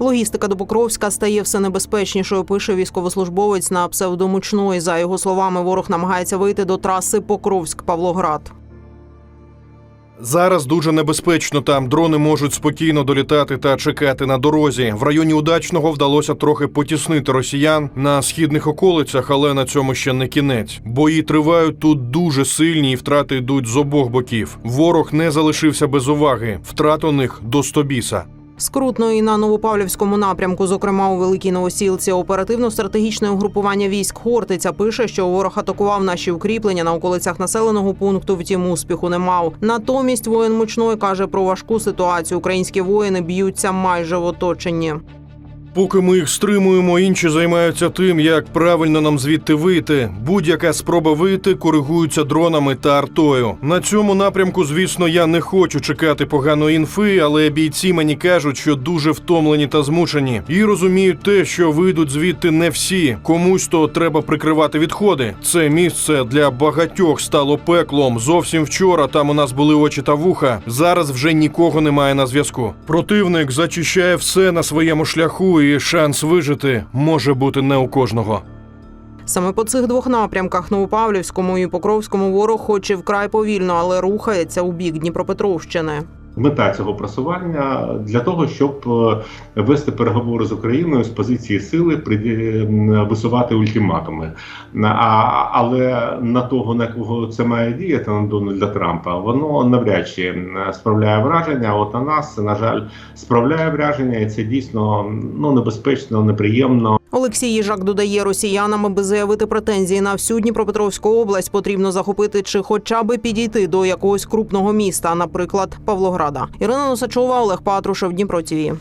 Логістика до Покровська стає все небезпечнішою. Пише військовослужбовець на псевдомучної. За його словами, ворог намагається вийти до траси Покровськ-Павлоград. Зараз дуже небезпечно там. Дрони можуть спокійно долітати та чекати на дорозі. В районі удачного вдалося трохи потіснити росіян на східних околицях, але на цьому ще не кінець. Бої тривають тут дуже сильні, і втрати йдуть з обох боків. Ворог не залишився без уваги. Втрат у них до стобіса. Скрутно і на Новопавлівському напрямку, зокрема у Великій Новосілці, оперативно-стратегічне угрупування військ Хортиця пише, що ворог атакував наші укріплення на околицях населеного пункту. Втім, успіху не мав. Натомість воїн мучної каже про важку ситуацію. Українські воїни б'ються майже в оточенні. Поки ми їх стримуємо, інші займаються тим, як правильно нам звідти вийти. Будь-яка спроба вийти коригується дронами та артою. На цьому напрямку, звісно, я не хочу чекати поганої інфи, але бійці мені кажуть, що дуже втомлені та змучені, і розуміють те, що вийдуть звідти не всі. Комусь то треба прикривати відходи. Це місце для багатьох стало пеклом. Зовсім вчора там у нас були очі та вуха. Зараз вже нікого немає на зв'язку. Противник зачищає все на своєму шляху, і шанс вижити може бути не у кожного. Саме по цих двох напрямках Новопавлівському і Покровському ворог, хоче вкрай повільно, але рухається у бік Дніпропетровщини. Мета цього просування для того, щоб е, вести переговори з Україною з позиції сили, висувати ультиматуми. А, але на того, на кого це має діяти на Дональда Трампа, воно навряд чи справляє враження. От на нас на жаль, справляє враження, і це дійсно ну небезпечно, неприємно. Олексій Їжак додає, росіянам, аби заявити претензії на всю Дніпропетровську область, потрібно захопити чи хоча би підійти до якогось крупного міста, наприклад, Павлограда. Ірина Носачова, Олег Патрушев, Дніпро ТІВІ.